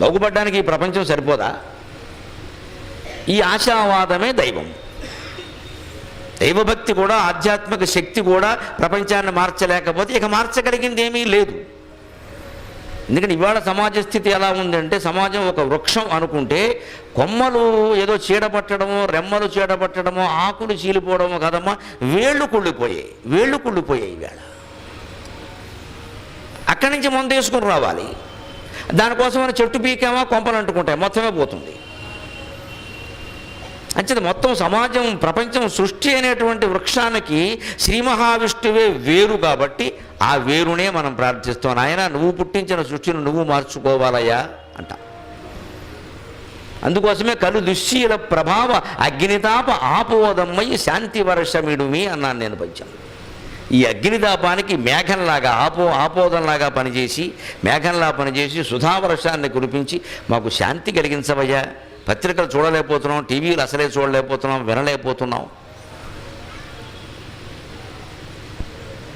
బాగుపడడానికి ఈ ప్రపంచం సరిపోదా? ఈ ఆశావాదమే దైవం. దైవభక్తి కూడా ఆధ్యాత్మిక శక్తి కూడా ప్రపంచాన్ని మార్చలేకపోతే ఇక మార్చగలిగింది ఏమీ లేదు. ఎందుకంటే ఇవాళ సమాజ స్థితి ఎలా ఉందంటే సమాజం ఒక వృక్షం అనుకుంటే కొమ్మలు ఏదో చీడపట్టడమో రెమ్మలు చీడపట్టడమో ఆకులు చీలిపోవడమో కదమ్మా వేళ్ళు కుళ్ళిపోయాయి. వేళ్ళు కుళ్ళిపోయాయి ఇవాళ. అక్కడి నుంచి మందు వేసుకుని రావాలి. దానికోసం చెట్టు పీకామా కొంపలు అంటుకుంటాయి మొత్తమే పోతుంది. అంచేది మొత్తం సమాజం ప్రపంచం సృష్టి అనేటువంటి వృక్షానికి శ్రీ మహావిష్ణువే వేరు కాబట్టి ఆ వేరునే మనం ప్రార్థిస్తాం. ఆయన నువ్వు పుట్టించిన సృష్టిని నువ్వు మార్చుకోవాలయ్యా అంట. అందుకోసమే కలు దుశ్శీల ప్రభావ అగ్నితాప ఆపోదమ్మయ్యి శాంతి వర్షమిడుమి అన్నాను నేను పంచాను ఈ అగ్నిదాపానికి మేఘంలాగా ఆపో ఆపోదంలాగా పనిచేసి మేఘంలా పనిచేసి సుధావర్షాన్ని కురిపించి మాకు శాంతి కలిగించవయ్యా. పత్రికలు చూడలేకపోతున్నాం టీవీలు అసలే చూడలేకపోతున్నాం వినలేకపోతున్నాం.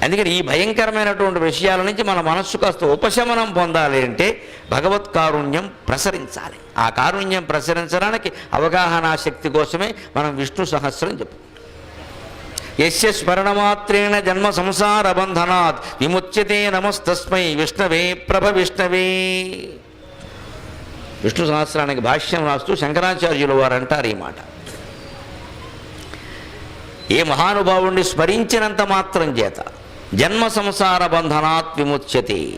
అందుకని ఈ భయంకరమైనటువంటి విషయాల నుంచి మన మనస్సు కాస్త ఉపశమనం పొందాలి అంటే భగవత్ కారుణ్యం ప్రసరించాలి. ఆ కారుణ్యం ప్రసరించడానికి అవగాహన శక్తి కోసమే మనం విష్ణు సహస్రం చెప్పుకుంటాం యస్య స్మరణమాత్రేణ జన్మ సంసార బంధనాత్. విముచ్యతే నమస్తస్మై. విష్ణవే ప్రభ విష్ణవే. విష్ణు సహస్రానికి భాష్యం రాస్తూ శంకరాచార్యుల వారు అంటారు ఈ మాట. ఏ మహానుభావుణ్ణి స్మరించినంత మాత్రం చేత జన్మ సంసార బంధనాత్ విముచ్యతే.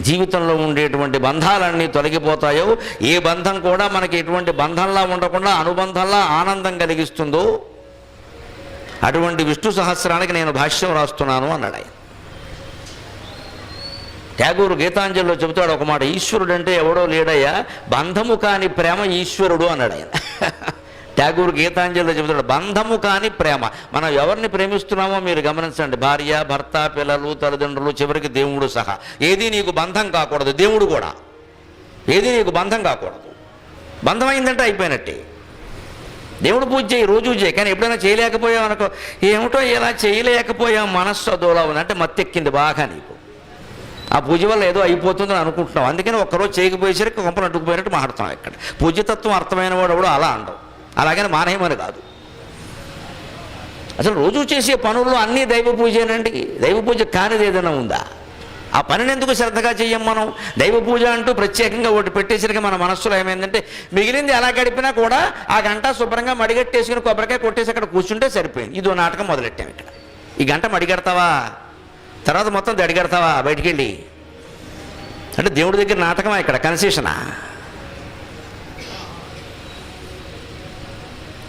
జీవితంలో ఉండేటువంటి బంధాలన్నీ తొలగిపోతాయో ఏ బంధం కూడా మనకి ఎటువంటి బంధంలా ఉండకుండా అనుబంధంలా ఆనందం కలిగిస్తుందో అటువంటి విష్ణు సహస్రానికి నేను భాష్యం రాస్తున్నాను అన్నాడు ఆయన. ట్యాగూరు గీతాంజలిలో చెబుతాడు ఒక మాట ఈశ్వరుడు అంటే ఎవడో లేడయ్యా బంధము కాని ప్రేమ ఈశ్వరుడు అన్నాడు ఆయన. ట్యాగూరు గీతాంజలిలో చెబుతాడు బంధము కాని ప్రేమ మనం ఎవరిని ప్రేమిస్తున్నామో మీరు గమనించండి భార్య భర్త పిల్లలు తల్లిదండ్రులు చివరికి దేవుడు సహా. ఏది నీకు బంధం కాకూడదు దేవుడు కూడా. ఏది నీకు బంధం కాకూడదు. బంధమైందంటే అయిపోయినట్టే. దేవుడు పూజ చేయి రోజు చేయి. కానీ ఎప్పుడైనా చేయలేకపోయావు అనుకో ఏమిటో ఇలా చేయలేకపోయాం మనస్సు అదోలా ఉంది. అంటే మత్తెక్కింది బాగా నీకు. ఆ పూజ వల్ల ఏదో అయిపోతుందని అనుకుంటున్నాం అందుకని ఒక్కరోజు చేయకపోయేసరికి కొంపలు అడ్డుకుపోయినట్టు మాట్లాడతాం ఇక్కడ. పూజతత్వం అర్థమైన వాడు కూడా అలా అండవు. అలాగని మానేయమని కాదు. అసలు రోజు చేసే పనుల్లో అన్నీ దైవ పూజేనండి. దైవ పూజ కానిది ఏదైనా ఉందా? ఆ పనిని ఎందుకు శ్రద్ధగా చెయ్యం మనం? దైవ పూజ అంటూ ప్రత్యేకంగా ఒకటి పెట్టేసరికి మన మనస్సులో ఏమైందంటే మిగిలింది ఎలా గడిపినా కూడా ఆ గంట శుభ్రంగా మడిగట్టేసుకుని కొబ్బరికాయ కొట్టేసి అక్కడ కూర్చుంటే సరిపోయింది. ఇదో నాటకం మొదలెట్టాం ఇక్కడ. ఈ గంట మడిగడతావా? తర్వాత మొత్తం దడిగడతావా? బయటికి వెళ్ళి అంటే దేవుడి దగ్గర నాటకమా ఇక్కడ? కన్సెషనా?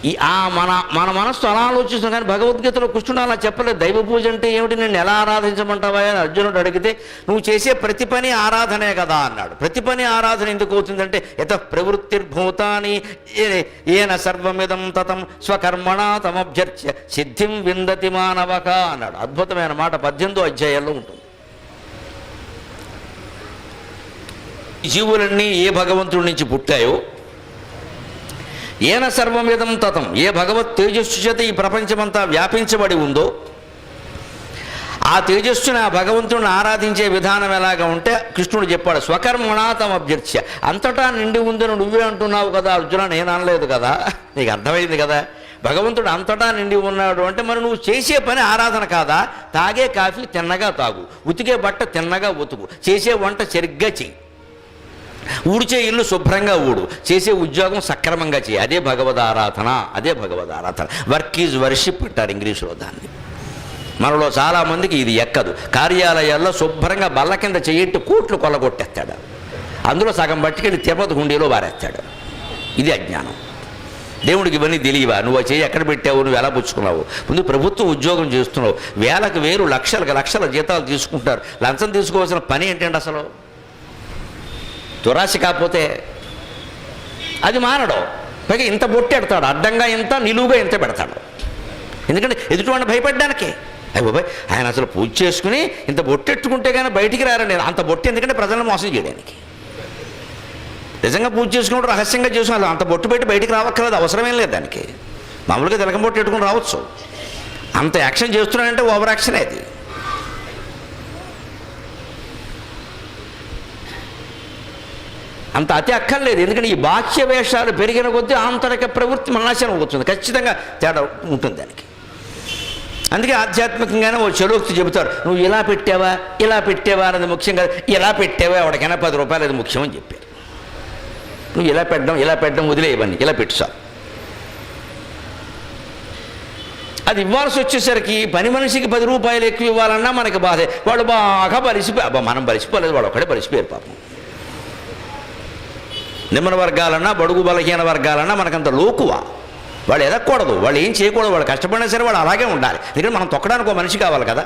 ఈ ఆ మన మన మనస్సు అలా ఆలోచిస్తున్నాం కానీ భగవద్గీతలో కృష్ణుడు అలా చెప్పలేదు. దైవ పూజ అంటే ఏమిటి? నేను ఎలా ఆరాధించమంటావా అని అర్జునుడు అడిగితే నువ్వు చేసే ప్రతి పని ఆరాధనే కదా అన్నాడు. ప్రతి పని ఆరాధన ఎందుకు అవుతుందంటే యత ప్రవృత్తిర్భూతాని ఏ- ఏన సర్వమిదం తతం స్వకర్మణ తమభ్యర్చ్య సిద్ధిం విందతి మానవక అన్నాడు. అద్భుతమైన మాట. పద్దెనిమిదో అధ్యాయంలో ఉంటుంది. జీవులన్నీ ఏ భగవంతుడి నుంచి పుట్టాయో ఏన సర్వమిదం తతం? ఏ భగవత్ తేజస్సు చేత ఈ ప్రపంచమంతా వ్యాపించబడి ఉందో ఆ తేజస్సుని ఆ భగవంతుడిని ఆరాధించే విధానం ఎలాగా ఉంటే కృష్ణుడు చెప్పాడు స్వకర్మణా తమ అంతటా నిండి ఉందని నువ్వే అంటున్నావు కదా అర్జున నేను అనలేదు కదా. నీకు అర్థమైంది కదా? భగవంతుడు అంతటా నిండి ఉన్నాడు అంటే మరి నువ్వు చేసే పని ఆరాధన కాదా? తాగే కాఫీ తిన్నగా తాగు. ఉతికే బట్ట తిన్నగా ఉతుకు. చేసే వంట సరిగ్గా చెయ్యి. ఊడిచే ఇల్లు శుభ్రంగా ఊడు. చేసే ఉద్యోగం సక్రమంగా చేయి. అదే భగవద్ ఆరాధన అదే భగవద్ ఆరాధన వర్క్ ఈజ్ వర్షిప్ అంటారు ఇంగ్లీషులో దాన్ని. మనలో చాలామందికి ఇది ఎక్కదు. కార్యాలయాల్లో శుభ్రంగా బల్ల కింద చెయ్యట్టు కోట్లు కొల్లగొట్టేస్తాడు. అందులో సగం పట్టుకెళ్ళి తిరుపతి హుండీలో వారేస్తాడు. ఇది అజ్ఞానం. దేవుడికి ఇవన్నీ తెలియవా? నువ్వు చేయి ఎక్కడ పెట్టావు? నువ్వు ఎలా పుచ్చుకున్నావు? ముందు ప్రభుత్వం ఉద్యోగం చేస్తున్నావు. వేలకు వేలు లక్షలకు లక్షల జీతాలు తీసుకుంటారు లంచం తీసుకోవాల్సిన పని ఏంటండి అసలు? దురాశ కాకపోతే అది మానడం పైగా ఇంత బొట్టెడతాడు అడ్డంగా ఇంత నిలువుగా ఇంత పెడతాడు. ఎందుకంటే ఎదుటివాడిని భయపడ్డానికే. అయ్యి బాబాయ్ ఆయన అసలు పూజ చేసుకుని ఇంత బొట్టెట్టుకుంటే కానీ బయటికి రారండి. అంత బొట్టు ఎందుకంటే ప్రజలను మోసం చేయడానికి. నిజంగా పూజ చేసుకున్నప్పుడు రహస్యంగా చేసుకుని అంత బొట్టు పెట్టి బయటికి రావక్కర్లేదు అవసరమేం లేదు దానికి. మామూలుగా తిలకం బొట్టు పెట్టుకుని రావచ్చు. అంత యాక్షన్ చేస్తున్నాడంటే ఓవర్ యాక్షన్ అది. అంత అతి అక్కర్లేదు. ఎందుకంటే ఈ బాహ్య వేషాలు పెరిగిన కొద్దీ ఆంతరిక ప్రవృత్తి మన నాశనం అవుతుంది. ఖచ్చితంగా తేడా ఉంటుంది దానికి. అందుకే ఆధ్యాత్మికంగానే ఓ చెలోక్తి చెబుతారు నువ్వు ఇలా పెట్టావా? ఇలా పెట్టావా? అన్నది ముఖ్యం కాదు. ఇలా పెట్టావా? ఎవరికైనా పది రూపాయలు అది ముఖ్యం అని చెప్పారు. నువ్వు ఇలా పెట్టడం ఇలా పెట్టడం వదిలేయవన్నీ ఇలా పెట్టు సార్. అది ఇవ్వాల్సి వచ్చేసరికి పని మనిషికి పది రూపాయలు ఎక్కువ ఇవ్వాలన్నా మనకి బాధే. వాడు బాగా బలిసిపోయి అబ్బా మనం బలిసిపోలేదు వాడు ఒకడే బలిసిపోయారు పాపం. నిమ్మన వర్గాలన్నా బడుగు బలహీన వర్గాలన్నా మనకంత లోకువ. వాళ్ళు ఎదగకూడదు. వాళ్ళు ఏం చేయకూడదు. వాళ్ళు కష్టపడినా సరే వాళ్ళు అలాగే ఉండాలి. ఎందుకంటే మనం తొక్కడానికి ఒక మనిషి కావాలి కదా.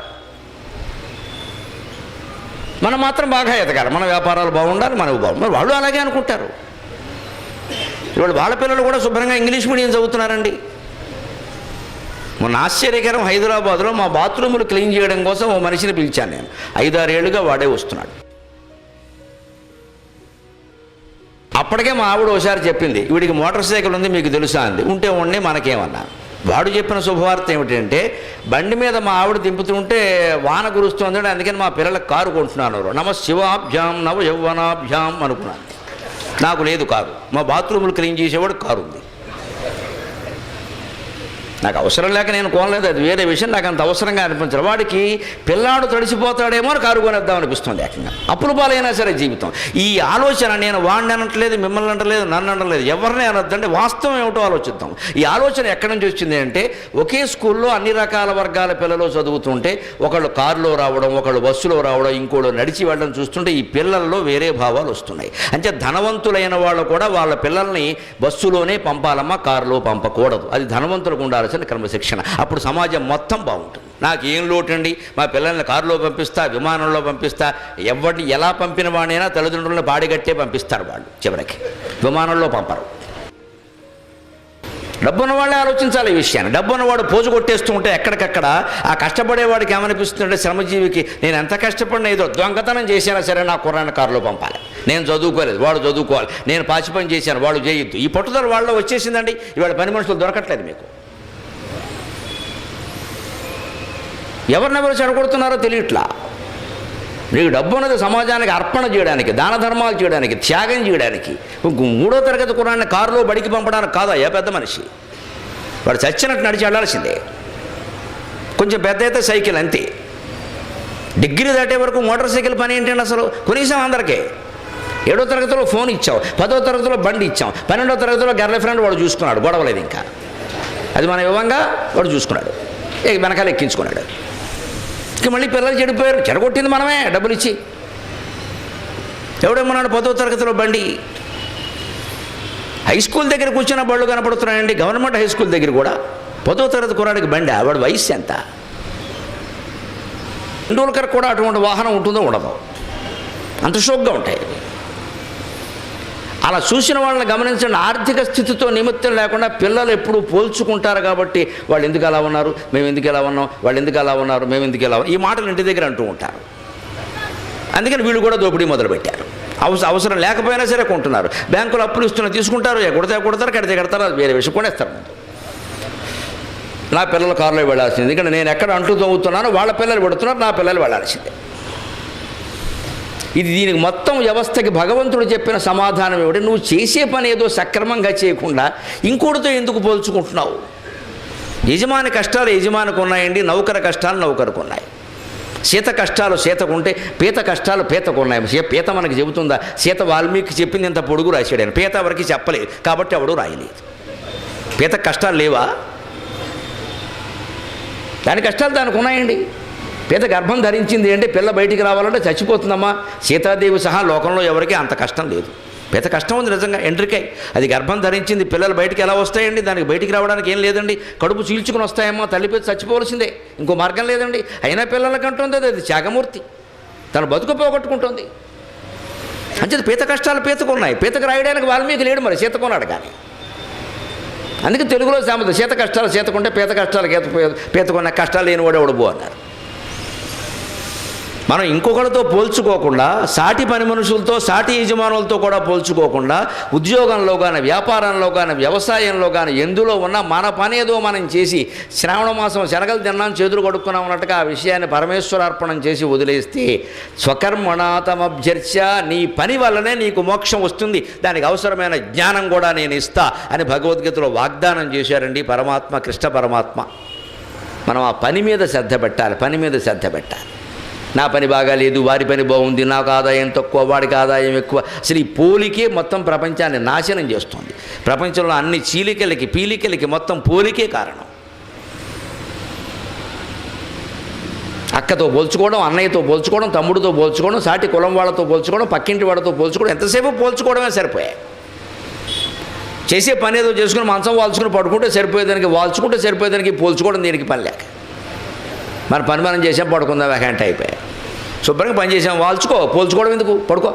మనం మాత్రం బాగా ఎదగాలి. మన వ్యాపారాలు బాగుండాలి మనకు బాగుండాలి. వాళ్ళు అలాగే అనుకుంటారు. ఇవాళ వాళ్ళ పిల్లలు కూడా శుభ్రంగా ఇంగ్లీష్ మీడియం చదువుతున్నారండి. మొన్న ఆశ్చర్యకరం హైదరాబాద్లో మా బాత్రూములు క్లీన్ చేయడం కోసం ఓ మనిషిని పిలిచాను నేను. ఐదారేళ్ళుగా వాడే వస్తున్నాడు. అప్పటికే మా ఆవిడ ఒకసారి చెప్పింది వీడికి మోటార్ సైకిల్ ఉంది మీకు తెలుసా? అంది. ఉంటే ఉండి మనకేమన్నా. వాడు చెప్పిన శుభవార్త ఏమిటంటే బండి మీద మా ఆవిడ దింపుతుంటే వాన కురుస్తుంది అందుకని మా పిల్లలకు కారు కొంటున్నాను నమ శివాభ్యాం నవ యౌవనాభ్యాం అనుకున్నాను. నాకు లేదు కారు. మా బాత్రూములు క్లీన్ చేసేవాడు కారు ఉంది. నాకు అవసరం లేక నేను కోనలేదు అది వేరే విషయం నాకు అంత అవసరంగా అనిపించదు. వాడికి పిల్లాడు తడిసిపోతాడేమో అని కారు కొనేద్దాం అనిపిస్తుంది ఏకంగా. అప్పుల పాలైనా సరే జీవితం. ఈ ఆలోచన నేను వాడిని అనట్లేదు మిమ్మల్ని అంటలేదు నన్ను అనట్లేదు ఎవరిని అనొద్దంటే వాస్తవం ఏమిటో ఆలోచిద్దాం. ఈ ఆలోచన ఎక్కడి నుంచి వచ్చింది అంటే ఒకే స్కూల్లో అన్ని రకాల వర్గాల పిల్లలు చదువుతుంటే ఒకళ్ళు కారులో రావడం ఒకళ్ళు బస్సులో రావడం ఇంకోళ్ళు నడిచి వెళ్ళడం చూస్తుంటే ఈ పిల్లల్లో వేరే భావాలు వస్తున్నాయి. అంటే ధనవంతులైన వాళ్ళు కూడా వాళ్ళ పిల్లల్ని బస్సులోనే పంపాలమ్మా కారులో పంపకూడదు. అది ధనవంతులకు ఉండాల్సిన క్రమశిక్షణ. అప్పుడు సమాజం మొత్తం బాగుంటుంది. నాకు ఏం లోటండి? మా పిల్లల్ని కారులో పంపిస్తా విమానంలో పంపిస్తా ఎవరిని ఎలా పంపిన వాడినైనా తల్లిదండ్రులను బాడిగట్టే పంపిస్తారు వాళ్ళు చివరికి. విమానంలో పంపరు. డబ్బున్న వాళ్ళే ఆలోచించాలి ఈ విషయాన్ని. డబ్బున్నవాడు పోజు కొట్టేస్తూ ఉంటే ఎక్కడికక్కడ ఆ కష్టపడేవాడికి ఏమనిపిస్తుంటే శ్రమజీవికి నేను ఎంత కష్టపడినా ఏదో దొంగతనం చేసినా సరే నా కుర్రాన్ని కారులో పంపాలి. నేను చదువుకోలేదు వాడు చదువుకోవాలి. నేను పాచిపని చేశాను వాడు చేయొద్దు. ఈ పట్టుదల వాళ్ళలో వచ్చేసిందండి. ఇవాళ పని మనుషులు దొరకట్లేదు మీకు. ఎవరినెవరు చెడగొడుతున్నారో తెలియట్లా. నీకు డబ్బు ఉన్నది సమాజానికి అర్పణ చేయడానికి దాన ధర్మాలు చేయడానికి త్యాగం చేయడానికి. మూడో తరగతి కురాన్ని కారులో బడికి పంపడానికి కాదా ఏ పెద్ద మనిషి. వాడు చచ్చినట్టు నడిచి వెళ్ళాల్సిందే. కొంచెం పెద్ద అయితే సైకిల్ అంతే. డిగ్రీ దాటే వరకు మోటార్ సైకిల్ పని ఏంటంటే అసలు? కొనీసం అందరికీ. ఏడో తరగతిలో ఫోన్ ఇచ్చాం పదో తరగతిలో బండి ఇచ్చాం పన్నెండో తరగతిలో గర్ల్ ఫ్రెండ్ వాడు చూసుకున్నాడు గొడవలేదు ఇంకా. అది మన వివంగా వాడు చూసుకున్నాడు. ఇక వెనకాల ఎక్కించుకున్నాడు. ఇక మళ్ళీ పిల్లలు చెడిపోయారు. చెడగొట్టింది మనమే డబ్బులు ఇచ్చి. ఎవడేమన్నాడు పదో తరగతిలో బండి. హై స్కూల్ దగ్గర కూర్చున్న బళ్ళు కనపడుతున్నాయండి. గవర్నమెంట్ హై స్కూల్ దగ్గర కూడా పదో తరగతి కురాడికి బండి. వాడి వయస్సు ఎంత? ఇండోల్కర్ కూడా అటువంటి వాహనం ఉంటుందో ఉండదు. అంత షోక్గా ఉంటాయి. అలా చూసిన వాళ్ళని గమనించండి ఆర్థిక స్థితితో నిమిత్తం లేకుండా పిల్లలు ఎప్పుడు పోల్చుకుంటారు కాబట్టి వాళ్ళు ఎందుకు అలా ఉన్నారు మేము ఎందుకు ఎలా ఉన్నాం వాళ్ళు ఎందుకు అలా ఉన్నారు మేము ఎందుకు ఎలా ఈ మాటలు ఇంటి దగ్గర అంటూ ఉంటారు. అందుకని వీళ్ళు కూడా దోపిడీ మొదలుపెట్టారు. అవస అవసరం లేకపోయినా సరే కొంటున్నారు. బ్యాంకులు అప్పులు ఇస్తున్నా తీసుకుంటారు ఎక్కడితే కొడతారు కడితే కడతారు అది వేరే విషయం కొనేస్తారు. ముందు నా పిల్లల కారులో వెళ్ళాల్సింది. ఎందుకంటే నేను ఎక్కడ అంటూ తవ్వుతున్నానో వాళ్ళ పిల్లలు పెడుతున్నారు నా పిల్లలు వెళ్ళాల్సిందే. ఇది దీనికి మొత్తం వ్యవస్థకి భగవంతుడు చెప్పిన సమాధానం ఏమిటి? నువ్వు చేసే పని ఏదో సక్రమంగా చేయకుండా ఇంకోటితో ఎందుకు పోల్చుకుంటున్నావు? యజమాని కష్టాలు యజమానికి ఉన్నాయండి నౌకర కష్టాలు నౌకరకు ఉన్నాయి. సీత కష్టాలు సీతకుంటే పీత కష్టాలు పీతకున్నాయి సీ- పీత మనకు చెబుతుందా? సీత వాల్మీకి చెప్పింది ఇంత పొడుగు రాశాడు ఆయన. పీత ఎవరికి చెప్పలేదు. కాబట్టి ఎవడు రాయలేదు. పీత కష్టాలు లేవా? దాని కష్టాలు దానికి ఉన్నాయండి. పీత గర్భం ధరించింది అంటే పిల్ల బయటికి రావాలంటే చచ్చిపోతుందమ్మా. సీతాదేవి సహా లోకంలో ఎవరికీ అంత కష్టం లేదు. పెద్ద కష్టం ఉంది నిజంగా ఎండ్రికై. అది గర్భం ధరించింది పిల్లలు బయటికి ఎలా వస్తాయండి? దానికి బయటికి రావడానికి ఏం లేదండి. కడుపు చీల్చుకుని వస్తాయమ్మా తల్లి పీత చచ్చిపోవలసిందే. ఇంకో మార్గం లేదండి. అయినా పిల్లలకంటుంది అది త్యాగమూర్తి. తను బతుకు పోగొట్టుకుంటుంది. అంచేది పీత కష్టాలు పీతకున్నాయి. పీతకు రాయడానికి వాల్మీకి లేడు మరి సీతకున్నాడు కానీ. అందుకే తెలుగులో సామెత సీత కష్టాలు సీతకుంటే పీత కష్టాలు పీతకున్న కష్టాలు లేనివాడు ఎవడు పో అన్నారు. మనం ఇంకొకరితో పోల్చుకోకుండా సాటి పని మనుషులతో సాటి యజమానులతో కూడా పోల్చుకోకుండా ఉద్యోగంలో కానీ వ్యాపారంలో కానీ వ్యవసాయంలో కానీ ఎందులో ఉన్నా మన పని ఏదో మనం చేసి శ్రావణ మాసం శనగలు తిన్నాం చేతులు కొడుకున్నాం అన్నట్టుగా ఆ విషయాన్ని పరమేశ్వరార్పణం చేసి వదిలేస్తే స్వకర్మణాతమభ్యర్చ నీ పని వల్లనే నీకు మోక్షం వస్తుంది దానికి అవసరమైన జ్ఞానం కూడా నేను ఇస్తా అని భగవద్గీతలో వాగ్దానం చేశారండి పరమాత్మ కృష్ణ పరమాత్మ. మనం ఆ పని మీద శ్రద్ధ పెట్టాలి పని మీద శ్రద్ధ పెట్టాలి. నా పని బాగాలేదు వారి పని బాగుంది నాకు ఆదాయం తక్కువ వాడికి ఆదాయం ఎక్కువ. అసలు ఈ పోలికే మొత్తం ప్రపంచాన్ని నాశనం చేస్తుంది. ప్రపంచంలో అన్ని చీలికలకి పీలికలకి మొత్తం పోలికే కారణం. అక్కతో పోల్చుకోవడం అన్నయ్యతో పోల్చుకోవడం తమ్ముడితో పోల్చుకోవడం సాటి కులం వాళ్ళతో పోల్చుకోవడం పక్కింటి వాళ్ళతో పోల్చుకోవడం ఎంతసేపు పోల్చుకోవడమే సరిపోయాయి చేసే పని ఏదో చేసుకుని మంచం వాల్చుకుని పడుకుంటే సరిపోయేదానికి వాల్చుకుంటే సరిపోయేదానికి పోల్చుకోవడం దీనికి పని లేక. మన పని మనం చేసాం పడుకుందాం వెకంట అయిపోయాయి శుభ్రంగా పని చేసాం వాల్చుకో పోల్చుకోవడం ఎందుకు? పడుకో.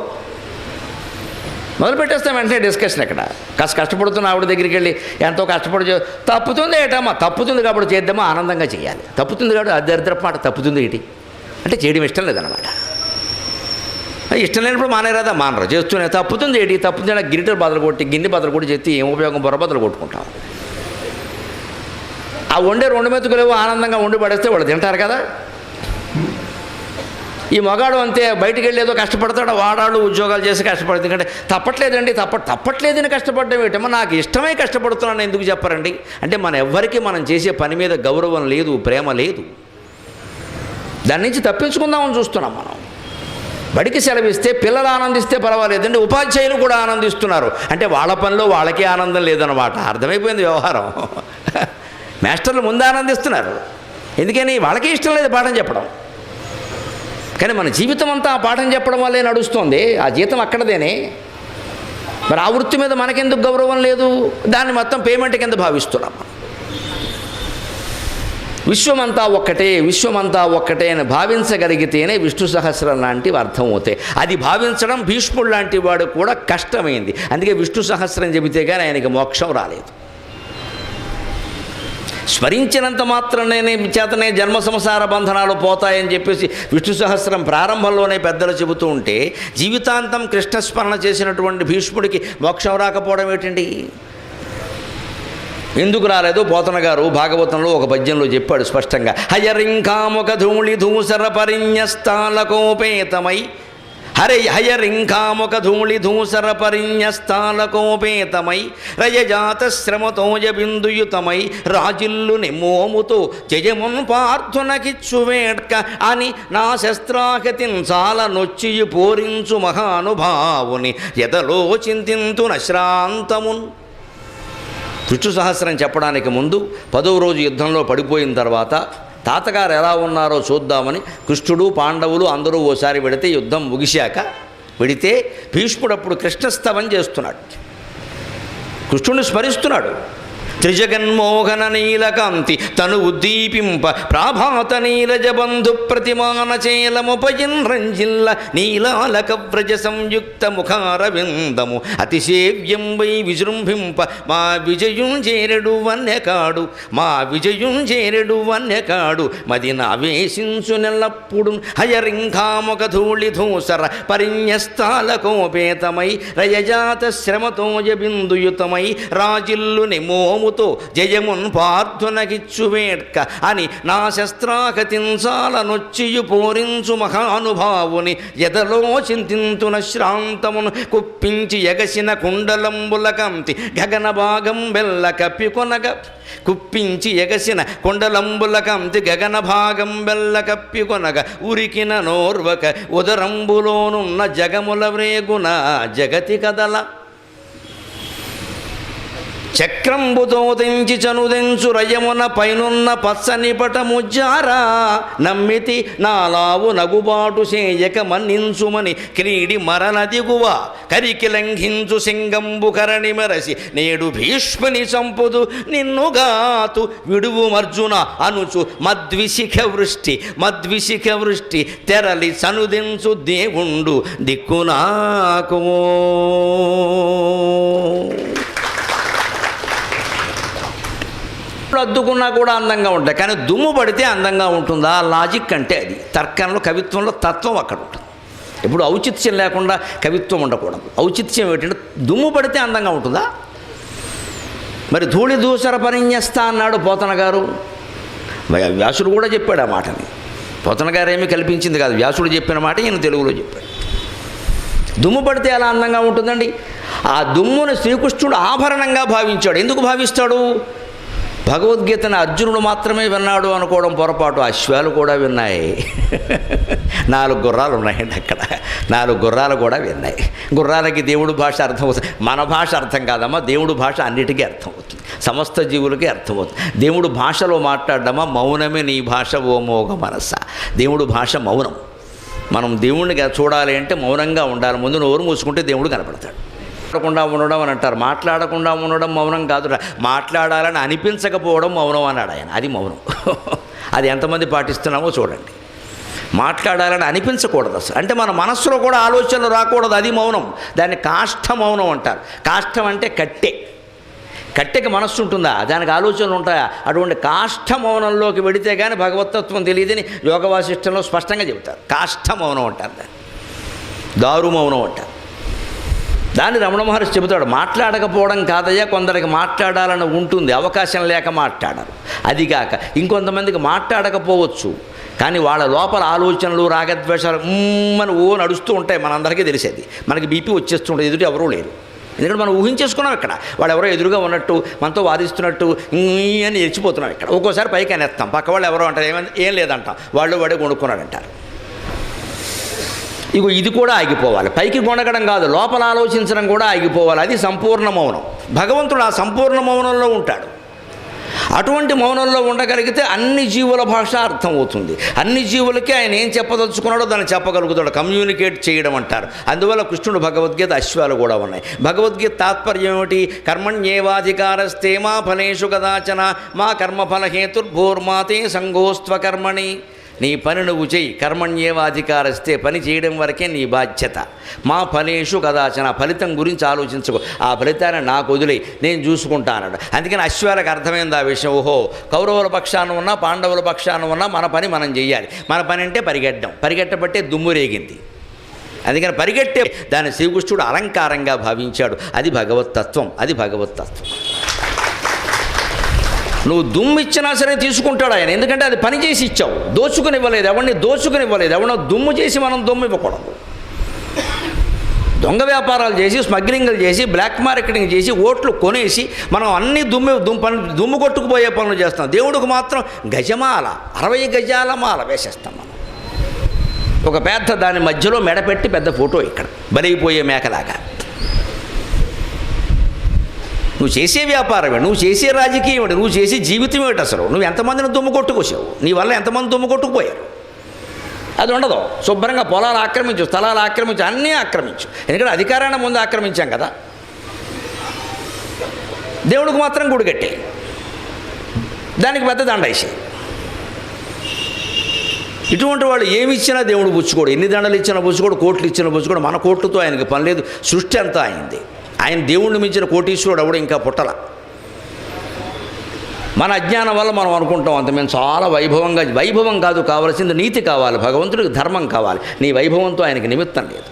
మొదలు పెట్టేస్తాం వెంటనే డిస్కషన్ ఇక్కడ. కాస్త కష్టపడుతున్న ఆవిడ దగ్గరికి వెళ్ళి ఎంతో కష్టపడి తప్పుతుంది ఏటమ్మా తప్పుతుంది కాబట్టి చేద్దామా ఆనందంగా చేయాలి. తప్పుతుంది కాబట్టి అది మాట తప్పుతుంది ఏంటి? అంటే చేయడం ఇష్టం లేదన్నమాట. అది ఇష్టం లేనప్పుడు మానేరాదా? మానరు చేస్తూనే తప్పుతుంది ఏంటి? తప్పుతుంది గిరిటలు బదులు కొట్టి గిన్నె బదులు కొట్టి చెత్తి ఏం ఉపయోగం? బొర్ర బదులు కొట్టుకుంటాం. ఆ వండే రెండు మెతుకులేవో ఆనందంగా వండి పడేస్తే వాళ్ళు తింటారు కదా. ఈ మగాడు అంతే బయటికి వెళ్ళేదో కష్టపడతాడు వాడాడు ఉద్యోగాలు చేసి కష్టపడుతుంది ఎందుకంటే తప్పట్లేదండి తప్ప తప్పట్లేదని కష్టపడడం ఏమిటమ్మా? నాకు ఇష్టమై కష్టపడుతున్నాను ఎందుకు చెప్పరండి? అంటే మన ఎవ్వరికీ మనం చేసే పని మీద గౌరవం లేదు ప్రేమ లేదు. దాని నుంచి తప్పించుకుందామని చూస్తున్నాం మనం. బడికి సెలవిస్తే పిల్లలు ఆనందిస్తే పర్వాలేదండి ఉపాధ్యాయులు కూడా ఆనందిస్తున్నారు. అంటే వాళ్ళ పనిలో వాళ్ళకే ఆనందం లేదన్నమాట. అర్థమైపోయింది వ్యవహారం? మాస్టర్లు ముందు ఆనందిస్తున్నారు. ఎందుకని వాళ్ళకే ఇష్టం లేదు పాఠం చెప్పడం. కానీ మన జీవితం అంతా ఆ పాఠం చెప్పడం వల్లే నడుస్తుంది. ఆ జీతం అక్కడదేనే. మరి ఆ వృత్తి మీద మనకెందుకు గౌరవం లేదు? దాన్ని మొత్తం పేమెంట్ కింద భావిస్తున్నాం విశ్వమంతా ఒక్కటే విశ్వమంతా ఒక్కటే అని భావించగలిగితేనే విష్ణు సహస్రం లాంటివి అర్థమవుతాయి. అది భావించడం భీష్ముడు లాంటి వాడు కూడా కష్టమైంది. అందుకే విష్ణు సహస్రం చెబితే కానీ ఆయనకి మోక్షం రాలేదు. స్మరించినంత మాత్రమే చేతనే జన్మ సంసార బంధనాలు పోతాయని చెప్పేసి విష్ణు సహస్రం ప్రారంభంలోనే పెద్దలు చెబుతూ ఉంటే జీవితాంతం కృష్ణస్మరణ చేసినటువంటి భీష్ముడికి మోక్షం రాకపోవడం ఏంటండి ఎందుకు రాలేదు? పోతన గారు భాగవతంలో ఒక పద్యంలో చెప్పాడు స్పష్టంగా హయరింకాముఖ ధూళి ధూసర పరిణ్యస్థాలకోపేతమై హరి హయరింకాముఖ ధూళి ధూసర పరిణ్యస్థాలకోపేతమై రయజాత శ్రమతోజ బిందుయుతమై రాజిల్లు నిమోముతో జయమున్ పార్థునకిచ్చువేడ్క అని నా శస్త్రాకతిన్ చాలా నొచ్చియు పోరించు మహానుభావుని ఎదలో చింతింతున శ్రాంతమున్ విష్ణు సహస్రం చెప్పడానికి ముందు పదవ రోజు యుద్ధంలో పడిపోయిన తర్వాత తాతగారు ఎలా ఉన్నారో చూద్దామని కృష్ణుడు పాండవులు అందరూ ఓసారి పెడితే యుద్ధం ముగిశాక పెడితే భీష్ముడు అప్పుడు కృష్ణస్తవం చేస్తున్నాడు. కృష్ణుని స్మరిస్తున్నాడు. త్రిజగన్మోహన నీలకాంతి తను ఉద్దీపింప ప్రాభాత నీరజ బంధు ప్రతిమాన చేలముపజిన్రంజిల్ల నీలాలక వ్రజ సంయుక్త ముఖారవిందము అతిశేవ్యం వై విజృంభింప మా విజయం చేరడు వన్యకాడు మా విజయం చేరడు వన్యకాడు మది నావేశించు నెల్లప్పుడు హయరింఖాముఖ ధూళి ధూసర పరిణ్యస్థాలకోపేతమై రయజాత శ్రమతోజ బిందుయుతమై రాజిల్లు నిమోము నిమోముతో జయమున్ పార్థునకిచ్చువేట్క అని నా శస్త్రాకతించాలనొచ్చియు పోరించు మహానుభావుని ఎదలో చింతింతున శ్రాంతమును కుప్పించి ఎగసిన కుండలంబుల కంతి గగన భాగం బెల్ల కప్పికొనగ కుప్పించి ఎగసిన కొండలంబుల కంతి గగన భాగం బెల్ల కప్పికొనగ ఉరికిన నోర్వక ఉదరంబులోనున్న జగముల వ్రేగున జగతి కదల. చక్రంబుతో తెంచి చనుదెంచు రయమున పైనున్న పచ్చని పటముజ్జారా నమ్మితి నాలావు నగుబాటు చేయక మన్నించుమని క్రీడి మరణ దిగువ కరికి లంఘించు సింగంబు కరణి మెరసి. నేడు భీష్ముని చంపుదు నిన్నుగాతు విడువు అర్జున అనుచు మద్విశిఖ వృష్టి మద్విశిఖ వృష్టి. తెరలి చనుదించు దేవుండు దిక్కునాకు అద్దుకున్నా కూడా అందంగా ఉంటాయి. కానీ దుమ్ము పడితే అందంగా ఉంటుందా? లాజిక్ అంటే అది. తర్కంలో కవిత్వంలో తత్వం అక్కడ ఉంటుంది. ఇప్పుడు ఔచిత్యం లేకుండా కవిత్వం ఉండకూడదు. ఔచిత్యం ఏంటంటే దుమ్ము పడితే అందంగా ఉంటుందా? మరి ధూళి దూసర పరిణ్యస్తా అన్నాడు పోతన గారు. వ్యాసుడు కూడా చెప్పాడు ఆ మాటని. పోతన గారు ఏమీ కల్పించింది కాదు. వ్యాసుడు చెప్పిన మాట ఈయన తెలుగులో చెప్పాడు. దుమ్ము పడితే ఎలా అందంగా ఉంటుందండి? ఆ దుమ్మును శ్రీకృష్ణుడు ఆభరణంగా భావించాడు. ఎందుకు భావిస్తాడు? భగవద్గీతను అర్జునుడు మాత్రమే విన్నాడు అనుకోవడం పొరపాటు. అశ్వాలు కూడా విన్నాయి. నాలుగు గుర్రాలు ఉన్నాయండి అక్కడ. నాలుగు గుర్రాలు కూడా విన్నాయి. గుర్రాలకి దేవుడు భాష అర్థం అవుతుంది. మన భాష అర్థం కాదమ్మా దేవుడు భాష అన్నిటికీ అర్థం అవుతుంది. సమస్త జీవులకి అర్థమవుతుంది దేవుడు భాషలో మాట్లాడడమా? మౌనమే నీ భాష ఓ మోగ మనస్స దేవుడు భాష మౌనం. మనం దేవుణ్ణి చూడాలి అంటే మౌనంగా ఉండాలి. ముందు నోరు మూసుకుంటే దేవుడు కనపడతాడు. మాట్లాడకుండా ఉండడం అని అంటారు. మాట్లాడకుండా ఉండడం మౌనం కాదురా. మాట్లాడాలని అనిపించకపోవడం మౌనం అన్నాడు ఆయన. అది మౌనం. అది ఎంతమంది పాటిస్తున్నామో చూడండి. మాట్లాడాలని అనిపించకూడదు అసలు. అంటే మన మనస్సులో కూడా ఆలోచనలు రాకూడదు. అది మౌనం. దాన్ని కాష్ట మౌనం అంటారు. కాష్టం అంటే కట్టె. కట్టెకి మనస్సు ఉంటుందా? దానికి ఆలోచనలు ఉంటాయా? అటువంటి కాష్ట మౌనంలోకి వెడితే కానీ భగవతత్వం తెలియదని యోగ వాసిష్టంలో స్పష్టంగా చెబుతారు. కాష్ట మౌనం అంటారు దాన్ని. దారు మౌనం అంటారు. దాన్ని రమణ మహర్షి చెబుతాడు మాట్లాడకపోవడం కాదయ్యా కొందరికి మాట్లాడాలని ఉంటుంది అవకాశం లేక మాట్లాడరు. అది కాక ఇంకొంతమందికి మాట్లాడకపోవచ్చు కానీ వాళ్ళ లోపల ఆలోచనలు రాగద్వేషాలు అని ఓ నడుస్తూ ఉంటాయి మనందరికీ తెలిసేది. మనకి బీపీ వచ్చేస్తుంటుంది ఎదుటి ఎవరూ లేరు. ఎందుకంటే మనం ఊహించేసుకున్నాం ఇక్కడ వాడు ఎవరో ఎదురుగా ఉన్నట్టు మనతో వాదిస్తున్నట్టు ఈ అని ఎరిచిపోతున్నాం ఇక్కడ. ఒక్కోసారి పైకి అనేస్తాం పక్క వాళ్ళు ఎవరో అంటారు ఏమని ఏం లేదంటాం. వాళ్ళు వాడే కొనుక్కున్నాడంటారు ఇగో ఇది కూడా ఆగిపోవాలి. పైకి కొనగడం కాదు లోపల ఆలోచించడం కూడా ఆగిపోవాలి. అది సంపూర్ణ మౌనం. భగవంతుడు ఆ సంపూర్ణ మౌనంలో ఉంటాడు. అటువంటి మౌనంలో ఉండగలిగితే అన్ని జీవుల భాష అర్థం అవుతుంది అన్ని జీవులకి ఆయన ఏం చెప్పదలుచుకున్నాడో దాన్ని చెప్పగలుగుతాడు. కమ్యూనికేట్ చేయడం అంటారు. అందువల్ల కృష్ణుడు భగవద్గీత అశ్వాలు కూడా ఉన్నాయి. భగవద్గీత తాత్పర్యం ఏమిటి? కర్మణ్యేవాధికారస్తే మా ఫలేషు కదాచన మా కర్మఫలహేతుర్భూర్మాతే సంగోస్త్వ కర్మణి నీ పని నువ్వు చెయ్యి. కర్మణ్యేవాధికారస్తే పని చేయడం వరకే నీ బాధ్యత. మా ఫలేషు కదాచన ఫలితం గురించి ఆలోచించుకో. ఆ ఫలితాన్ని నాకు వదిలే నేను చూసుకుంటా అందుకని అశ్వాలకు అర్థమైంది ఆ విషయం. ఓహో కౌరవుల పక్షాన ఉన్నా పాండవుల పక్షాన ఉన్నా మన పని మనం చెయ్యాలి. మన పని అంటే పరిగెట్టడం. పరిగెట్టబట్టే దుమ్ము రేగింది. అందుకని పరిగెట్టే దాన్ని శ్రీకృష్ణుడు అలంకారంగా భావించాడు. అది భగవత్తత్వం అది భగవత్తత్వం నువ్వు దుమ్ము ఇచ్చినా సరే తీసుకుంటాడు ఆయన. ఎందుకంటే అది పని చేసి ఇచ్చావు. దోచుకుని ఇవ్వలేదు ఎవరిని దోచుకుని ఇవ్వలేదు ఎవరినో దుమ్ము చేసి మనం దుమ్ము ఇవ్వకూడదు దొంగ వ్యాపారాలు చేసి స్మగ్లింగ్లు చేసి బ్లాక్ మార్కెటింగ్ చేసి ఓట్లు కొనేసి మనం అన్ని దుమ్ము దుమ్ము పనులు దుమ్ము కొట్టుకుపోయే పనులు చేస్తాం. దేవుడికి మాత్రం గజమాల అరవై గజాల మాల వేసేస్తాం మనం. ఒక పెద్ద దాని మధ్యలో మెడపెట్టి పెద్ద ఫోటో ఇక్కడ. బలైపోయే మేకలాగా. నువ్వు చేసే వ్యాపారమే నువ్వు చేసే రాజకీయం ఏమిటి నువ్వు చేసే జీవితం ఏమిటి అసలు? నువ్వు ఎంతమందిని దుమ్ము కొట్టుకొచ్చావు? నీ వల్ల ఎంతమంది దుమ్ము కొట్టుకుపోయారు? అది ఉండదు. శుభ్రంగా పొలాలు ఆక్రమించు స్థలాలు ఆక్రమించు అన్నీ ఆక్రమించు. ఎందుకంటే అధికారాన్ని ముందు ఆక్రమించాం కదా. దేవుడికి మాత్రం గుడి కట్టే. దానికి పెద్ద దండ ఇటువంటి వాళ్ళు ఏమి ఇచ్చినా దేవుడు పుచ్చుకోడు. ఎన్ని దండలు ఇచ్చినా పుచ్చుకోడు కోట్లు ఇచ్చినా పుచ్చుకోడు. మన కోట్లతో ఆయనకి పని లేదు. సృష్టి అంతా అయింది. ఆయన దేవుణ్ణి మించిన కోటీశ్వరుడు ఎవడు ఇంకా పుట్టల. మన అజ్ఞానం వల్ల మనం అనుకుంటాం అంత మేము చాలా వైభవంగా వైభవం కాదు కావాల్సింది నీతి కావాలి భగవంతుడికి ధర్మం కావాలి. నీ వైభవంతో ఆయనకి నిమిత్తం లేదు.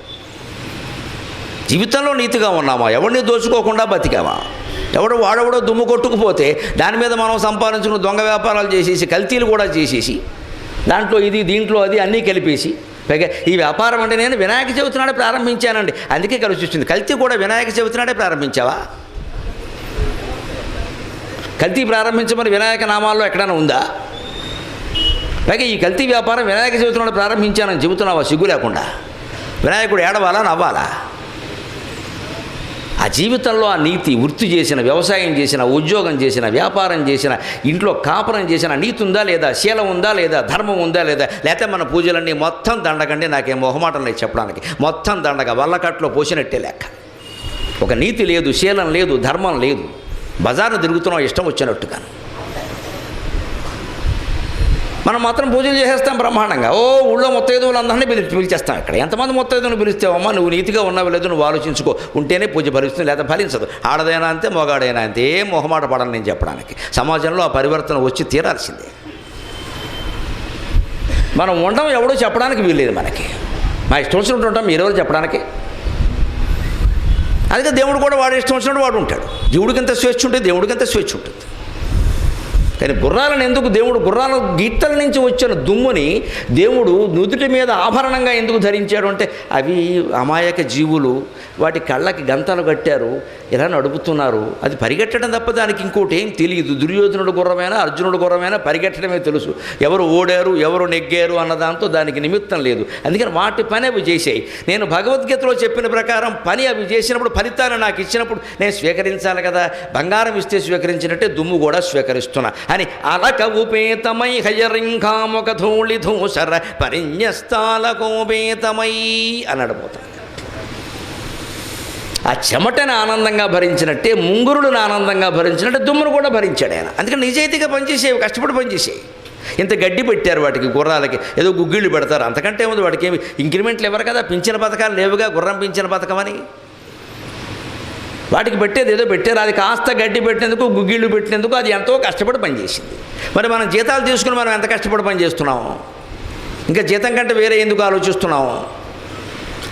జీవితంలో నీతిగా ఉన్నామా? ఎవరిని దోచుకోకుండా బతికామా? ఎవడు వాడెవడో దుమ్ము కొట్టుకుపోతే దాని మీద మనం సంపాదించుకున్న దొంగ వ్యాపారాలు చేసేసి కల్తీలు కూడా చేసేసి దాంట్లో ఇది దీంట్లో అది అన్నీ కలిపేసి పైగా ఈ వ్యాపారం అంటే నేను వినాయక చవితి నాడే ప్రారంభించానండి. అందుకే కలిసి వచ్చింది. కల్తీ కూడా వినాయక చవితి నాడే ప్రారంభించావా? కల్తీ ప్రారంభించమని వినాయక నామాల్లో ఎక్కడైనా ఉందా? పైగా ఈ కల్తీ వ్యాపారం వినాయక చవితి నాడు ప్రారంభించానని చెబుతున్నావా? సిగ్గు లేకుండా. వినాయకుడు ఏడవాలా? నవ్వాలా? ఆ జీవితంలో ఆ నీతి వృత్తి చేసిన వ్యవసాయం చేసిన ఉద్యోగం చేసిన వ్యాపారం చేసిన ఇంట్లో కాపురం చేసిన నీతి ఉందా లేదా శీలం ఉందా లేదా ధర్మం ఉందా లేదా లేకపోతే మన పూజలన్నీ మొత్తం దండకండి నాకేం మొహమాటం లేదు చెప్పడానికి. మొత్తం దండగ వల్లకట్లో పోసినట్టే లెక్క. ఒక నీతి లేదు శీలం లేదు ధర్మం లేదు. బజార్ను తిరుగుతున్నాం ఇష్టం వచ్చినట్టుగా మనం మాత్రం పూజలు చేసేస్తాం బ్రహ్మాండంగా. ఓ ఊళ్ళో మొత్తైదువులు అందరినీ పిలిచి పిలిచేస్తాం ఇక్కడ. ఎంతమంది మొత్తైదువులు పిలిస్తేవమ్మా నువ్వు నీతిగా ఉన్నావు లేదు నువ్వు ఆలోచించుకో. ఉంటేనే పూజ ఫలిస్తుంది లేదా ఫలించదు. ఆడదైనా అంతే మొగాడైనా అంతే. ఏం మొహమాట పడాలి నేను చెప్పడానికి. సమాజంలో ఆ పరివర్తన వచ్చి తీరాల్సిందే. మనం ఉండడం ఎవడో చెప్పడానికి వీల్లేదు మనకి. మా ఇష్టం వచ్చినట్టు ఉంటాం మీరెవరు చెప్పడానికి? అందుకే దేవుడు కూడా వాడు ఇష్టం వచ్చినట్టు వాడు ఉంటాడు. జీవుడికి ఎంత స్వేచ్ఛ ఉంటుంది దేవుడికి ఎంత స్వేచ్ఛ ఉంటుంది. కానీ గుర్రాలను ఎందుకు దేవుడు గుర్రాల గీతల నుంచి వచ్చిన దుమ్ముని దేవుడు నుదుటి మీద ఆభరణంగా ఎందుకు ధరించాడు అంటే అవి అమాయక జీవులు వాటి కళ్ళకి గంతలు కట్టారు ఇలా నడుపుతున్నారు. అది పరిగెట్టడం తప్ప దానికి ఇంకోటి ఏం తెలియదు. దుర్యోధనుడు గుర్రమైనా అర్జునుడు గుర్రమైనా? పరిగెట్టడమే తెలుసు. ఎవరు ఓడారు ఎవరు నెగ్గారు అన్న దాంతో దానికి నిమిత్తం లేదు. అందుకని వాటి పని అవి చేసాయి. నేను భగవద్గీతలో చెప్పిన ప్రకారం పని అవి చేసినప్పుడు ఫలితాన్ని నాకు ఇచ్చినప్పుడు నేను స్వీకరించాలి కదా. బంగారం ఇస్తే స్వీకరించినట్టే దుమ్ము కూడా స్వీకరిస్తున్నా. అని అలక ఉపేతమై హయరింఘాముఖ ధూళి ధూసర పరిణ్యస్థాలకోపేతమై అన్నాడు పోతాడు ఆ చెమటని ఆనందంగా భరించినట్టే ముంగురులను ఆనందంగా భరించినట్టే దుమ్మును కూడా భరించాడు ఆయన. అందుకని నిజాయితీగా పనిచేసేవి కష్టపడి పనిచేసేవి. ఇంత గడ్డి పెట్టారు వాటికి గుర్రాలకి ఏదో గుగ్గిళ్ళు పెడతారు. అంతకంటే ఉంది వాటికి ఏమి ఇంక్రిమెంట్లు ఇవ్వరు కదా? పింఛన పథకాలు లేవుగా గుర్రం పింఛన పథకం అని వాటికి పెట్టేది ఏదో పెట్టారు. అది కాస్త గడ్డి పెట్టినందుకు గుగ్గిళ్ళు పెట్టినందుకు అది ఎంతో కష్టపడి పనిచేసింది. మరి మనం జీతాలు తీసుకుని మనం ఎంత కష్టపడి పనిచేస్తున్నాము ఇంకా జీతం కంటే వేరే ఎందుకు ఆలోచిస్తున్నాము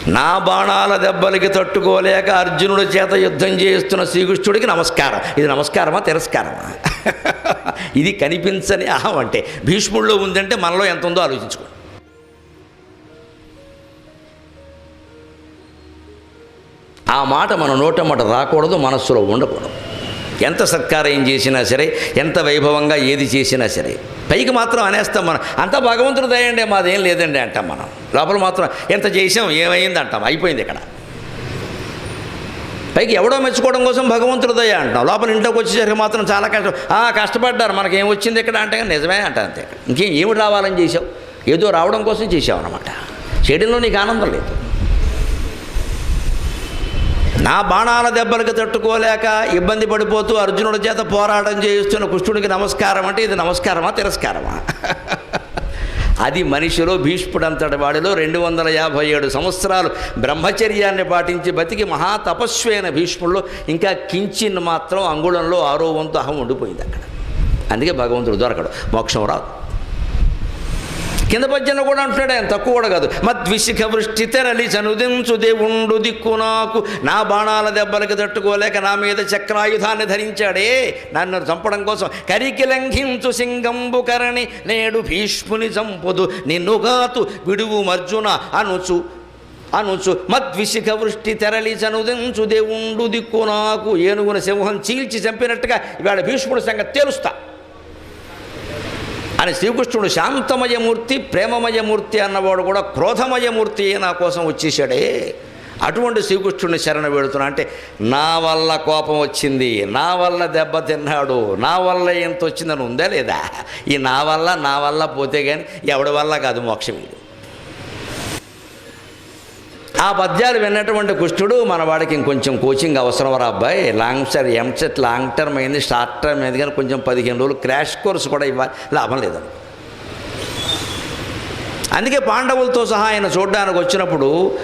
నా బాణాల దెబ్బలకి తట్టుకోలేక అర్జునుడి చేత యుద్ధం చేస్తున్న శ్రీకృష్ణుడికి నమస్కారం. ఇది నమస్కారమా తిరస్కారమా? ఇది కనిపించని అహం అంటే. భీష్ముడిలో ఉందంటే మనలో ఎంత ఉందో ఆలోచించుకో ఆ మాట మన నోట మాట రాకూడదు మనస్సులో ఉండకూడదు. ఎంత సత్కారం చేసినా సరే ఎంత వైభవంగా ఏది చేసినా సరే పైకి మాత్రం అనేస్తాం మనం. అంతా భగవంతుడు దయండి మాదేం లేదండి అంటాం మనం. లోపల మాత్రం ఎంత చేసాం ఏమైంది అంటాం అయిపోయింది ఇక్కడ. పైకి ఎవడో మెచ్చుకోవడం కోసం భగవంతుడు దయ అంటాం. లోపల ఇంట్లోకి వచ్చేసరికి మాత్రం చాలా కష్టం. ఆ కష్టపడ్డారు మనకి ఏం వచ్చింది ఇక్కడ అంటే నిజమే అంట అంతే. ఇంకేం ఏమి రావాలని చేసావు? ఏదో రావడం కోసం చేసావు అనమాట చేయడంలో నీకు ఆనందం లేదు. నా బాణాల దెబ్బలకు తట్టుకోలేక ఇబ్బంది పడిపోతూ అర్జునుడి చేత పోరాటం చేయిస్తున్న కృష్ణుడికి నమస్కారం అంటే ఇది నమస్కారమా తిరస్కారమా? అది మనిషిలో భీష్ముడంతటి వాడిలో రెండు వందల యాభై ఏడు సంవత్సరాలు బ్రహ్మచర్యాన్ని పాటించి బతికి మహాతపస్వి అయిన భీష్ముల్లో ఇంకా కించిన్ మాత్రం అంగుళంలో ఆరో వంతు అహం ఉండిపోయింది అక్కడ. అందుకే భగవంతుడు దొరకడు మోక్షం రాదు. కింద పద్యంలో కూడా అంటున్నాడు ఆయన తక్కువ కూడా కాదు. మద్విశిఖ వృష్టి తెరలి చనుదించు దేవుండు దిక్కు నాకు. నా బాణాల దెబ్బలకి తట్టుకోలేక నా మీద చక్రాయుధాన్ని ధరించాడే. నన్ను చంపడం కోసం కరికి లంఘించు సింగంబు కరణి నేడు భీష్ముని చంపుదు. నిన్నుగాతు విడువు మర్జున అనుచు అనుచు. మద్విశిఖ వృష్టి తెరలి చనుదించు దేవుండు దిక్కు నాకు. ఏనుగున సింహం చీల్చి చంపినట్టుగా ఇవాళ భీష్ముడి సంగతి తెలుస్తా. అని శ్రీకృష్ణుడు శాంతమయమూర్తి ప్రేమమయమూర్తి అన్నవాడు కూడా క్రోధమయమూర్తి నా కోసం వచ్చేసాడే అటువంటి శ్రీకృష్ణుడిని శరణ పెడుతున్నా అంటే నా వల్ల కోపం వచ్చింది నా వల్ల దెబ్బ తిన్నాడు నా వల్ల ఎంత వచ్చిందని ఉందా లేదా? ఈ నా వల్ల నా వల్ల పోతే కానీ ఎవడి వల్ల కాదు మోక్షం ఇది. ఆ పద్యాలు విన్నటువంటి కుష్ఠుడు మన వాడికి ఇంకొంచెం కోచింగ్ అవసరం రా అబ్బాయి. Long sir EAMCET long term అయింది షార్ట్ టర్మ్ అయింది కానీ కొంచెం పదిహేను రోజులు క్రాష్ కోర్స్ కూడా ఇవ్వాలి. లాభం లేదని అందుకే పాండవులతో సహా ఆయన చూడడానికి వచ్చినప్పుడు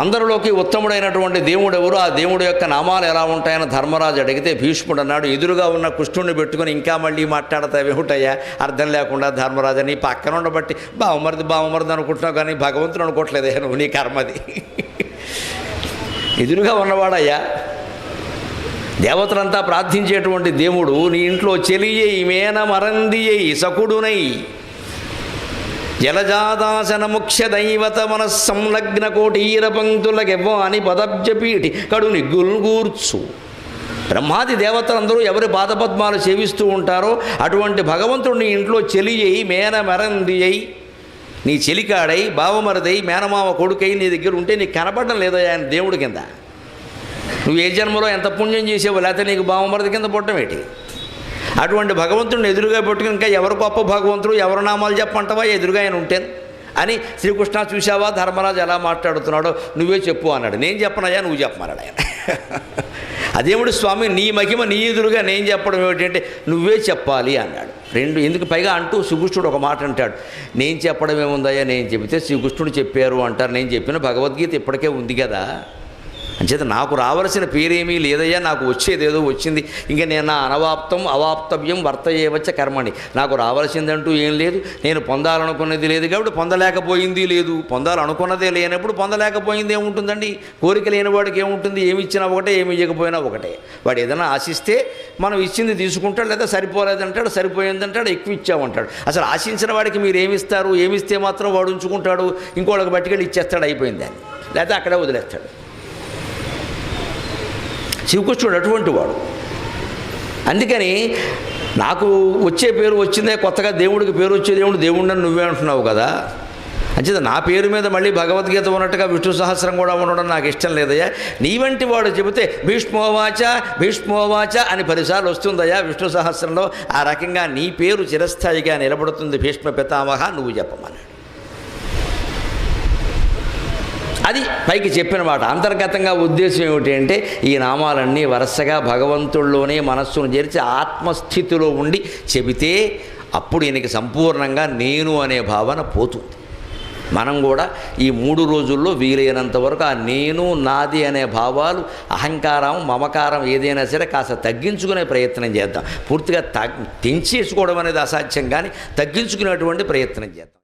అందరిలోకి ఉత్తముడైనటువంటి దేవుడు ఎవరు? ఆ దేవుడు యొక్క నామాలు ఎలా ఉంటాయని ధర్మరాజు అడిగితే భీష్ముడు అన్నాడు ఎదురుగా ఉన్న కృష్ణుడిని పెట్టుకుని ఇంకా మళ్ళీ మాట్లాడతావేమిటయ్యా అర్థం లేకుండా ధర్మరాజు నీ పక్కన ఉండబట్టి బావమరిది బావమరిది అనుకుంటున్నావు కానీ భగవంతుడు అనుకోవట్లేదే నువ్వు నీ కర్మది ఎదురుగా ఉన్నవాడయ్యా దేవతలంతా ప్రార్థించేటువంటి దేవుడు నీ ఇంట్లో చెలియై మేన మరందియై సకుడునై జలజాదాసన ముఖ్య దైవత మన సంలగ్న కోటీర పంక్తులకెవ్వాని పదబ్జపీటి కడు నిగ్గుల్గూర్చు బ్రహ్మాది దేవతలందరూ ఎవరి పాదపద్మాలు సేవిస్తూ ఉంటారో అటువంటి భగవంతుడిని ఇంట్లో చెలియై మేన మెరంది అయి నీ చెలికాడై బావమరదై మేనమామ కొడుకై నీ దగ్గర ఉంటే నీకు కనపడడం లేదా ఆయన దేవుడి కింద? నువ్వు ఏ జన్మలో ఎంత పుణ్యం చేసావో లేకపోతే నీకు బావమరది కింద పుట్టడం ఏంటి? అటువంటి భగవంతుడిని ఎదురుగా పెట్టుకుని ఇంకా ఎవరు గొప్ప భగవంతుడు ఎవరు నామాలు చెప్పంటావా ఎదురుగా ఆయన ఉంటాను. అని శ్రీకృష్ణ చూసావా ధర్మరాజు ఎలా మాట్లాడుతున్నాడో? నువ్వే చెప్పు అన్నాడు. నేను చెప్పనయ్యా నువ్వు చెప్పమన్నాడు ఆయన. అదేమిటి స్వామి నీ మహిమ నీ ఎదురుగా నేను చెప్పడం ఏమిటంటే నువ్వే చెప్పాలి అన్నాడు. రెండు ఎందుకు? పైగా అంటూ శ్రీకృష్ణుడు ఒక మాట అంటాడు. నేను చెప్పడం ఏముందయ్యా? నేను చెబితే శ్రీకృష్ణుడు చెప్పారు అంటారు. నేను చెప్పిన భగవద్గీత ఇప్పటికే ఉంది కదా. అంచేత నాకు రావలసిన పేరేమీ లేదయ్యా నాకు వచ్చేదేదో వచ్చింది. ఇంకా నేను నా అనవాప్తం అవాప్తవ్యం వర్తయ్యవచ్చ కర్మని నాకు రావాల్సిందంటూ ఏం లేదు. నేను పొందాలనుకున్నది లేదు కాబట్టి పొందలేకపోయింది లేదు. పొందాలనుకున్నదే లేనప్పుడు పొందలేకపోయింది ఏముంటుందండి? కోరిక లేని వాడికి ఏముంటుంది? ఏమి ఇచ్చినా ఒకటే ఏమి ఇవ్వకపోయినా ఒకటే. వాడు ఏదైనా ఆశిస్తే మనం ఇచ్చింది తీసుకుంటాడు లేదా సరిపోలేదంటాడు సరిపోయిందంటాడు ఎక్కువ ఇచ్చామంటాడు. అసలు ఆశించిన వాడికి మీరు ఏమి ఇస్తారు? మాత్రం వాడు ఉంచుకుంటాడు? ఇంకోళ్ళకి బట్టికెళ్ళి ఇచ్చేస్తాడు అయిపోయింది అని. లేదా అక్కడే వదిలేస్తాడు. శ్రీకృష్ణుడు అటువంటి వాడు అందుకని నాకు వచ్చే పేరు వచ్చిందే కొత్తగా దేవుడికి పేరు వచ్చే దేవుడు దేవుడిని నువ్వే అంటున్నావు కదా. అంచేత నా పేరు మీద మళ్ళీ భగవద్గీత ఉన్నట్టుగా విష్ణు సహస్రం కూడా ఉండడం నాకు ఇష్టం లేదయ్యా. నీ వంటి వాడు చెబితే భీష్మోవాచ భీష్మోవాచ అని పదిసార్లు వస్తుందయ్యా విష్ణు సహస్రంలో. ఆ రకంగా నీ పేరు చిరస్థాయిగా నిలబడుతుంది భీష్మ పితామహ నువ్వు చెప్పమన్నాడు అది పైకి చెప్పిన మాట. అంతర్గతంగా ఉద్దేశం ఏమిటి అంటే ఈ నామాలన్నీ వరుసగా భగవంతుల్లోనే మనస్సును చేర్చి ఆత్మస్థితిలో ఉండి చెబితే అప్పుడు ఈయనకి సంపూర్ణంగా నేను అనే భావన పోతుంది. మనం కూడా ఈ మూడు రోజుల్లో వీలైనంత వరకు ఆ నేను నాది అనే భావాలు అహంకారం మమకారం ఏదైనా సరే కాస్త తగ్గించుకునే ప్రయత్నం చేద్దాం. పూర్తిగా తగ్ తెంచేసుకోవడం అనేది అసాధ్యం కానీ తగ్గించుకునేటువంటి ప్రయత్నం చేద్దాం.